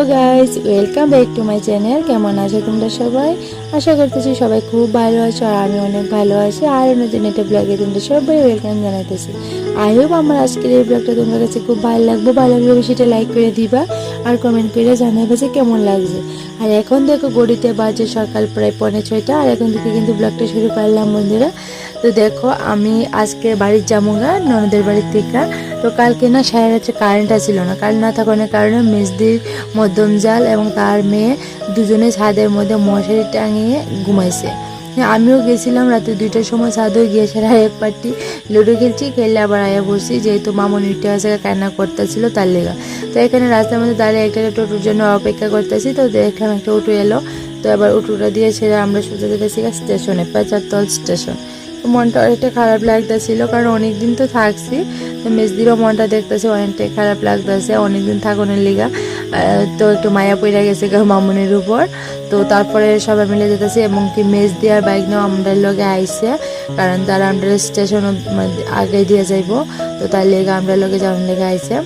Hello guys welcome back to my channel কেমন আছো তোমরা সবাই? আশা করতেছি সবাই খুব ভালো আছো আর আমি অনেক ভালো আছি। আর নতুন একটা ব্লগে তোমরা সবাই ওয়েলকাম জানাইতেছি। আই হোপ আমার আজকের এই ব্লগটা তোমার কাছে খুব ভালো লাগবে। ভালো লাগলে সেটা লাইক করে দিবা আর কমেন্ট করে জানাবে যে কেমন লাগছে। আর এখন দেখো গড়িতে বাজে সকাল প্রায় পৌনে ছয়টা। আর এখন থেকে কিন্তু ব্লগটা শুরু করলাম বন্ধুরা। তো দেখো আমি আজকে বাড়ির যাব গা ননদের বাড়ির থেকে। তো কালকে না সারা রাত্রে কারেন্ট ছিল না। কারেন্ট না থাকার কারণে মেজদির মধ্যম জাল এবং তার মেয়ে দুজনে ছাদের মধ্যে মশারি টাঙিয়ে ঘুমাইছে। হ্যাঁ, আমিও গেছিলাম রাতে দুইটার সময় ছাদেও গিয়ে সেরা এক পার্টি লুডো খেলছি খেললে আবার আয়া পড়ছি যেহেতু মামন উঠে আসে কান্না করতেছিল তার লেগা। তো এখানে রাস্তার মধ্যে দাঁড়িয়ে একটা টোটোর জন্য অপেক্ষা করতেছি। তো এখানে একটা অটো এলো। তো এবার অটোটা দিয়ে ছেড়ে আমরা সোজা যেতেছি স্টেশনে পেঁচারতল স্টেশন মনটা অনেকটা খারাপ লাগতেছিল, কারণ অনেক দিন তো থাকছি। তো মেজদিরও মনটা দেখতেছে অনেকটাই খারাপ লাগতেছে, অনেকদিন থাকনের লিগা। তো একটু মায়া পইরা গেছে গা মামুনের উপর। তো তারপরে সবাই মিলে যেতেছি এবং কি মেজ দেওয়ার বাইক নিয়েও আমাদের লগে আইসে কারণ তারা আমরা স্টেশন আগে দিয়ে যাইব। তো তার লেগে আমরা লগে যাওয়ার লেগে আইসে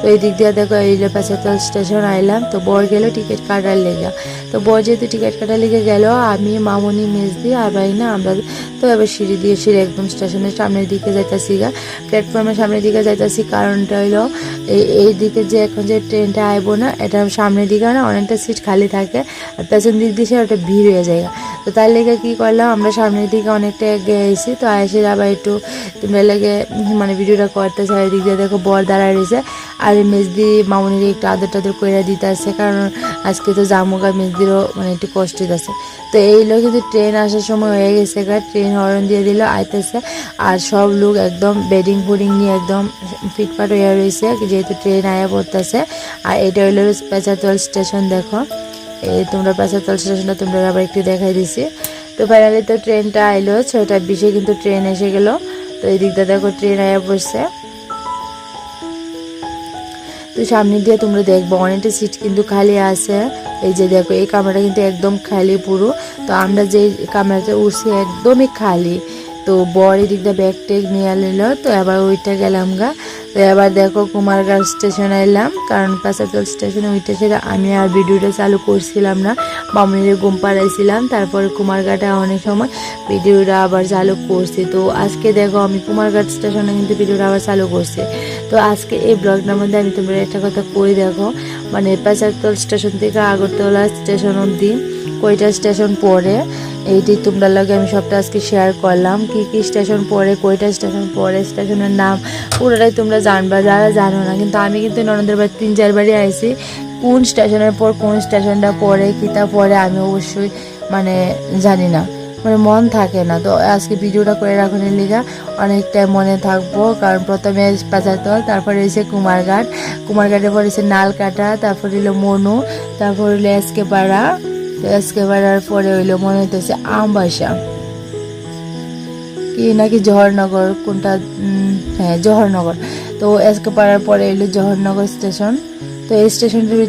তো এই দিক দিয়ে দেখো, এই পাঁচাতল স্টেশন আইলাম, তো বর গেল টিকিট কাটার লেগে। তো বর যেহেতু টিকিট কাটার লেগে গেল, আমি, মামুনি, মেজদি আর ভাই না আমরা তো এবার সিঁড়ি দিয়ে সিঁড়ি একদম স্টেশনের সামনের দিকে যাইতাছি গা। প্ল্যাটফর্মের সামনের দিকে যাইতাছি, কারণটা হইল, এই এই দিকে যে এখন যে ট্রেনটা আইবো না, এটা সামনের দিকে না, অনেকটা সিট খালি থাকে, আর পেছন দিক দিয়ে সে ওটা ভিড় হয়ে যায় তো তার লেগে কী করলাম, আমরা সামনের দিকে অনেকটা এগিয়ে এসেছি তো আইসে আবার একটু, তোমরা লেগে মানে ভিডিওটা করতে চারিদিক দিয়ে দেখো বর দাঁড়ায় রয়েছে। আর মেজদি মামুনির একটু আদর টাদর করে দিতে আসছে কারণ আজকে তো জামুকা মেজদিরও মানে একটু কষ্ট আছে তো এই লোক কিন্তু ট্রেন আসার সময় হয়ে গেছে গা ট্রেন হরন দিয়ে দিল, আইতেছে। আর সব লোক একদম বেডিং ফুডিং নিয়ে একদম ফিটফাট হয়ে রয়েছে যেহেতু ট্রেন আয়া পড়তেছে। আর এটা হইল পেঁচাতল স্টেশন দেখো। এই তোমরা পেঁচাতল স্টেশনটা তোমরা আবার একটু দেখাই দিছি। তো ফাইনালি তো ট্রেনটা আইলো, ছয়টা বিশে কিন্তু ট্রেন এসে গেল। তো এই দিকটা দেখো ট্রেন আয়া পড়ছে। তো সামনে দিয়ে তোমরা দেখব, অনেকটা সিট কিন্তু খালি আছে। এই যে দেখো, এই কামরাটা কিন্তু একদম খালি পুরো। তো আমরা যে কামরাতে উঠছি একদমই খালি। তো বর এদিকটা ব্যাগ ট্যাগ নিয়ে নিল, তো এবার ওইটা গেলাম গা। তো এবার দেখো কুমারঘাট স্টেশনে এলাম, কারণ পাশাতল স্টেশনে ওইটা সেটা আমি আর ভিডিওটা চালু করছিলাম না। মামুনির ঘুম পাড়াইছিলাম, তারপরে কুমারঘাটে অনেক সময় ভিডিওটা আবার চালু করছি। তো আজকে দেখো আমি কুমারঘাট স্টেশনে কিন্তু ভিডিওটা আবার চালু করছি। তো আজকে এই ব্লগটার মধ্যে আমি তোমরা একটা কথা কই দেখো মানে পাচারতল স্টেশন থেকে আগরতলা স্টেশন অবধি কয়টা স্টেশন পরে এইটি তোমরা লাগে আমি সবটা আজকে শেয়ার করলাম। কি কি স্টেশন পরে কয়টা স্টেশন পরে স্টেশনের নাম পুরোটাই তোমরা জানবা, যারা জানো না, কিন্তু আমি কিন্তু ননদের বাড়ি তিন চারবারই আইছি। কোন স্টেশনের পর কোন স্টেশনটা পরে কিতা পরে আমি অবশ্যই মানে জানি না। মানে মন থাকে না। তো আজকে ভিডিওটা করে রাখুন লিগা। অনেকটাই মনে থাকব, কারণ প্রথমে পাচারতল তারপরে এসে কুমারঘাট। কুমারঘাটের পর এসে নালকাটা, তারপর হইল মনু, তারপর হইল এসকে পাড়া তো এসকে পাড়ার পরে হইল মনে হইতেছে আমবাসা। কি নাকি জহরনগর, কোনটা? হ্যাঁ জহরনগর। তো এসকে পাড়ার পরে এলো জহরনগর স্টেশন। তো এই স্টেশনটির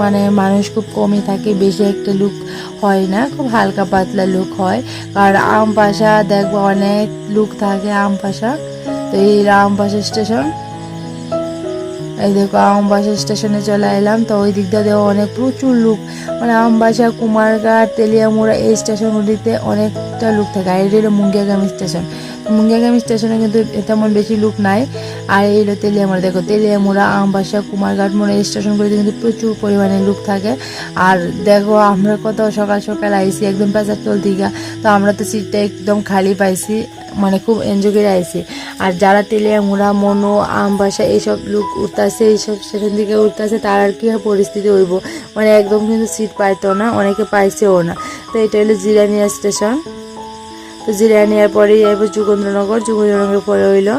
মানে মানুষ খুব কমই থাকে, বেশি একটা লুক হয় না, খুব হালকা পাতলা লুক হয়। আর আম পাশা দেখব অনেক লুক থাকে আম পাশা তো এই আম পাশা স্টেশন, এই দেখো আমবাসা স্টেশনে চলে এলাম। তো ওই দিকটা দেখো অনেক প্রচুর লোক। মানে আমবাসা কুমারঘাট, তেলিয়ামুড়া এই স্টেশনগুলিতে অনেকটা লোক থাকে। আর এটা হলো মুঙ্গিয়াগামী স্টেশন। মুঙ্গিয়াগামী স্টেশনে কিন্তু তেমন বেশি লোক নাই। আর এই হলো তেলিয়ামুড়া। দেখো, তেলিয়ামুড়া, আমবাসা, কুমারঘাট মোড়া স্টেশনগুলিতে কিন্তু প্রচুর পরিমাণে লোক থাকে। আর দেখো, আমরা কত সকাল সকাল আইসি, একদম পেঁচাতল দিঘা। তো আমরা তো সিটটা একদম খালি পাইছি মানে খুব এনজয় করে আইসি। আর যারা তেলিয়ামুড়া, মনো, আমবাসা এইসব লোক উঠতেছে, এইসব স্টেশন থেকে উঠতেছে, তার আর কি পরিস্থিতি হইব? মানে একদম কিন্তু সিট পাইতো না, অনেকে পাইছেও না। তো এটা হলো জিরানিয়া স্টেশন তো জিরা নেওয়ার পরে যাইব যুগেন্দ্রনগর, যুগেন্দ্রনগরের পরে হইল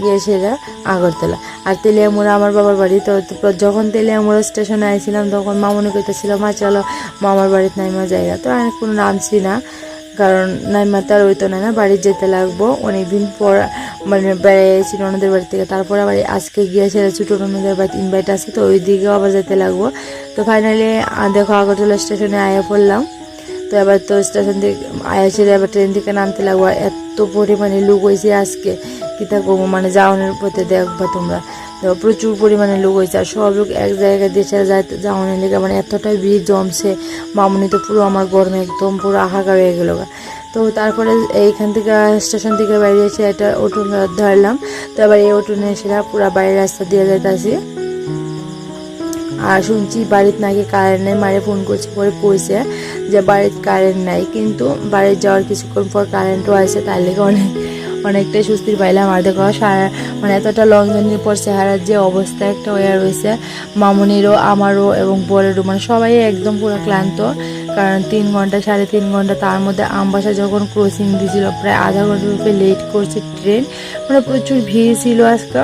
গিয়ে সেটা আগরতলা। আর তেলিয়ামুড়া আমার বাবার বাড়ি, তো তো যখন তেলিয়ামুড়া স্টেশনে আইছিলাম, তখন মামনি কইতেছিল, মা, চলো মামার বাড়িতে নাইমা জায়গা তো আমি কোনো নামছি না, কারণ নাইমা তার হইতো না না, বাড়ি যেতে লাগবো। অনেকদিন পর মানে বেড়াইছি ননদের বাড়ি থেকে, তারপর আবার আজকে গিয়ে সেটা ছোটো ননদের বাড়িতে ইনভাইট আছে, তো ওই দিকেও আবার যেতে লাগবো। তো ফাইনালি দেখো আগরতলা স্টেশনে আয়া পড়লাম। তো এবার তো স্টেশন থেকে, আয়া ছেড়ে আবার ট্রেন থেকে নামতে লাগবো। এত পরিমাণে লোক হয়েছে আজকে। কিতা করব? মানে যাওয়ানোর পথে দেখবা তোমরা। প্রচুর পরিমাণে লোক হয়েছে। আর সব লোক এক জায়গায় দেশে যাইতে যাওয়ানোর লেগে মানে এতটাই ভিড় জমছে। মামুনি তো পুরো আমার গরমে একদম পুরো হাহাকার হয়ে গেল তো তারপরে এইখান থেকে স্টেশন থেকে বাইরে এসে একটা অটো ধরলাম। তো আবার এই অটো নিয়ে এসে পুরো বাইরের রাস্তা দিয়ে যাইতেছি। আর শুনছি বাড়িতে নাকি কারেন্ট নেই মারে ফোন করছে, পরে কইছে যে বাড়িতে কারেন্ট নাই, কিন্তু বাড়িতে যাওয়ার কিছুক্ষণ পর কারেন্টও আসে, তার লেগে অনেক, অনেকটাই স্বস্তির পাইলাম। আর দেখো, সারা মানে এতটা লং জার্নির পর চেহারার যে অবস্থা একটা হয়ে রয়েছে, মামুনিরও, আমারও এবং বরেরও মানে সবাই একদম পুরো ক্লান্ত। কারণ তিন ঘণ্টা, সাড়ে তিন ঘণ্টা তার মধ্যে আমবাসা যখন ক্রসিং দিয়েছিল, প্রায় আধা ঘণ্টার উপরে লেট করছে ট্রেন মানে প্রচুর ভিড় ছিল আজকে।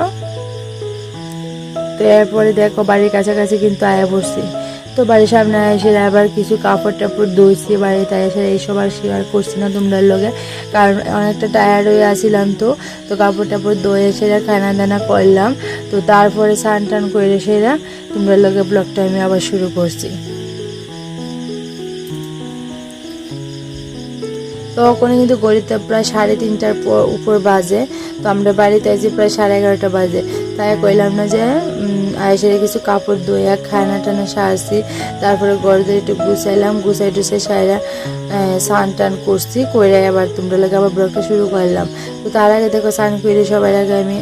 এরপরে দেখো বাড়ির কাছাকাছি কিন্তু আয়া পড়ছি। তো বাড়ির সামনে এসে আবার কিছু কাপড় টাপড় ধুইছি বাড়িতে এসে এইসব আর শেয়ার করছি না তোমরা লোকে। কারণ অনেকটা টায়ার্ড হয়ে আসিলাম তো। তো কাপড় টাপড় ধুয়ে সেরা খানা দানা করলাম। তো তারপরে স্নান টান করে সেরা তোমরা লোকে ব্লগটা আমি আবার শুরু করছি। তখন কিন্তু গড়িতে প্রায় সাড়ে তিনটার পর উপর বাজে। তো আমরা বাড়িতে আছি প্রায় সাড়ে এগারোটা বাজে। তাই কইলাম না যে আয়েসের কিছু কাপড় ধুয়ে খানা টানা সারছি। তারপরে গড়দের একটু গুছাইলাম, গুছাই টুসাই সাইরা স্নান টান করছি। করে আবার তোমরা লাগে আবার ব্লগটা শুরু করলাম। তো তার আগে দেখো, স্নান করে সবার আগে আমি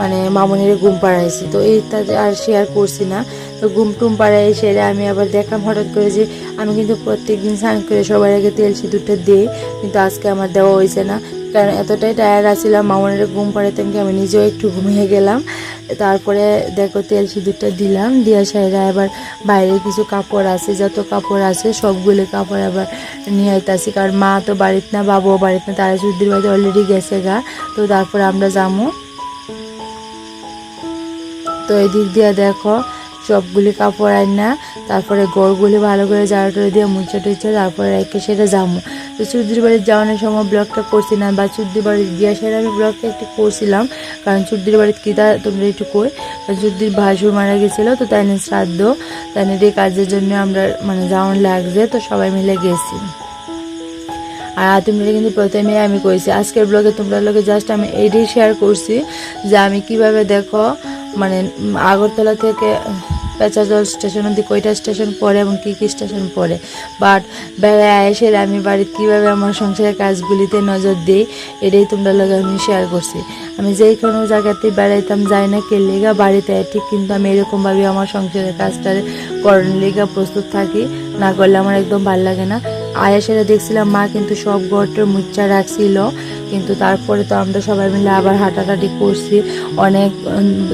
মানে মামনির ঘুম পাড়াইছি। তো এইটা আর শেয়ার করছি না। তো ঘুম টুম পাড়াই সেরে আমি আবার দেখলাম হঠাৎ করে যে আমি কিন্তু প্রত্যেক দিন স্নান করে সবার আগে তেল সিঁদুরটা দিই, কিন্তু আজকে আমার দেওয়া হয়েছে না। কারণ এতটাই টায়ার্ড আছিলাম, মামনের ঘুম পাড়াতে আমি নিজেও একটু ঘুমিয়ে গেলাম। তারপরে দেখো তেল সিঁদুরটা দিলাম, দিয়া সাইরা আবার বাইরে কিছু কাপড় আছে, যত কাপড় আছে সবগুলো কাপড় আবার নিয়ে আইতাছি। কারণ মা তো বাড়িতে না, বাবাও বাড়িতে না তারা সুদির বাড়িতে অলরেডি গেছে গা। তো তারপরে আমরা যাব। তো এই দিক দিয়ে দেখো সবগুলি কাপড় আন না, তারপরে গড়গুলি ভালো করে জাড়া টড়ে দিয়ে মুছে টুচ্ছে তারপরে রেখে সেটা যাব তো চুদ্দির বাড়ির যাওয়ানোর সময় ব্লগটা করছি না, বা চুদ্দির বাড়ির গিয়া সেটা আমি ব্লগটা একটু করছিলাম, কারণ চুদ্দির বাড়ির কী তোমরা একটু কই চুদ্দির ভাসুর মারা গেছিল, তো তাই নিয়ে শ্রাদ্ধ, তাই নিয়ে কাজের জন্য আমরা মানে যাওয়ান লাগছে, তো সবাই মিলে গেছি। আর তোমরা কিন্তু প্রথমে আমি কইছি, আজকের ব্লগে তোমরা লোকে জাস্ট আমি এইটাই শেয়ার করছি যে আমি কীভাবে দেখো মানে আগরতলা থেকে পেঁচাজল স্টেশন অব্দি কয়টা স্টেশন পড়ে এবং কী কী স্টেশন পড়ে? বাট বেড়ায় এসে আমি বাড়িতে কীভাবে আমার সংসারের কাজগুলিতে নজর দিই, এটাই তোমরা লোক আমি শেয়ার করছি। আমি যেই কোনো জায়গাতে বেড়াইতাম, যাই না কে লেগা বাড়িতে ঠিক কিন্তু আমি এরকমভাবে আমার সংসারের কাজটা করার লেগা প্রস্তুত থাকি, না করলে আমার একদম ভালো লাগে না। আয়াসেরা দেখছিলাম, মা কিন্তু সব গড়টার মুচ্চা রাখছিল, কিন্তু তারপরে তো আমরা সবাই মিলে আবার হাঁটাহাঁটি করছি, অনেক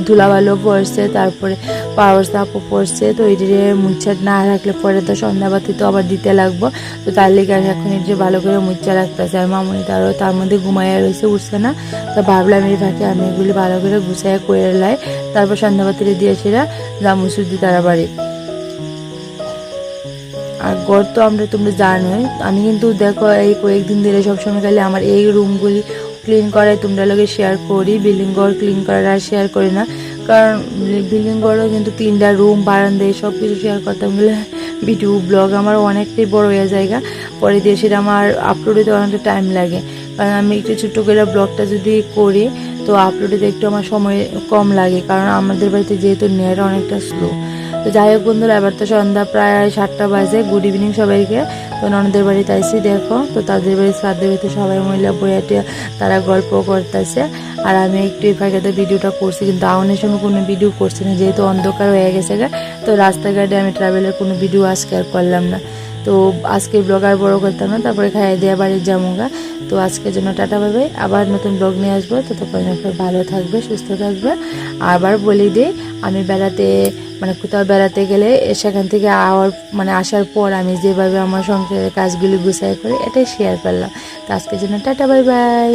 ধুলাবালো পড়ছে তারপরে পাওয়ার সাপও পড়ছে তো এটিরে মুচ্ছা না রাখলে পরে তো সন্ধ্যাবাতি তো আবার দিতে লাগবো। তো তার লেগে আমি এখন এটি ভালো করে মুচ্চা রাখতেছি। আর মামনি তারও তার মধ্যে ঘুমাইয়া রয়েছে, উঠছে না। তো ভাবলাম এই আমি এগুলি ভালো করে গুছাইয়া করে লাই। তারপর সন্ধ্যাবাতিরে দিয়ে সেরা জামু সুদি তারা বাড়ি। আর গড় তো আমরা তোমরা জানোই। আমি কিন্তু দেখো এই কয়েকদিন ধরে সবসময় খালি আমার এই রুমগুলি ক্লিন করাই তোমরা লোকে শেয়ার করি। বিল্ডিং ঘর ক্লিন করার আর শেয়ার করি না। কারণ বিল্ডিং করলেও কিন্তু তিনটা রুম বারান্দা সব কিছু শেয়ার করতাম। গেলে ভিডিও ব্লগ আমার অনেকটাই বড় হয়ে জায়গা পরে দিয়ে সেটা আমার আপলোড হতে অনেকটা টাইম লাগে। কারণ আমি একটু ছোট্ট করে ব্লগটা যদি করি, তো আপলোড একটু আমার সময় কম লাগে। কারণ আমাদের বাড়িতে যেহেতু নেট অনেকটা স্লো তো যাই হোক বন্ধুরা, এবার তো সন্ধ্যা প্রায় সাতটা বাজে। গুড ইভিনিং সবাইকে। তো ননদের বাড়িতে আইসি দেখো। তো তাদের বাড়ির শ্রাদ্ধের ভিতরে সবাই মহিলা বইয়াটি তারা গল্প করতেছে। আর আমি একটু এই ফাঁকে ভিডিওটা করছি, কিন্তু আউনের সময় কোনো ভিডিও করছি না, যেহেতু অন্ধকার হয়ে গেছে তো রাস্তাঘাটে আমি ট্রাভেলের কোনো ভিডিও আজকে আর করলাম না। তো আজকে ব্লগ আর বড় করতাম না, তারপরে খাইয়ে দেওয়া বাড়ির জামুগা। তো আজকের জন্য টাটা পাবে আবার নতুন ব্লগ নিয়ে আসব। ততক্ষণ ভালো থাকবে, সুস্থ থাকবে। আবার বলি দিই, আমি বেড়াতে মানে কোথাও বেড়াতে গেলে সেখান থেকে আওয়ার মানে আসার পর আমি যেভাবে আমার সংসারের কাজগুলি গুছাই করি, এটাই শেয়ার করলাম। তো আজকের জন্য টাটা, বাই বাই।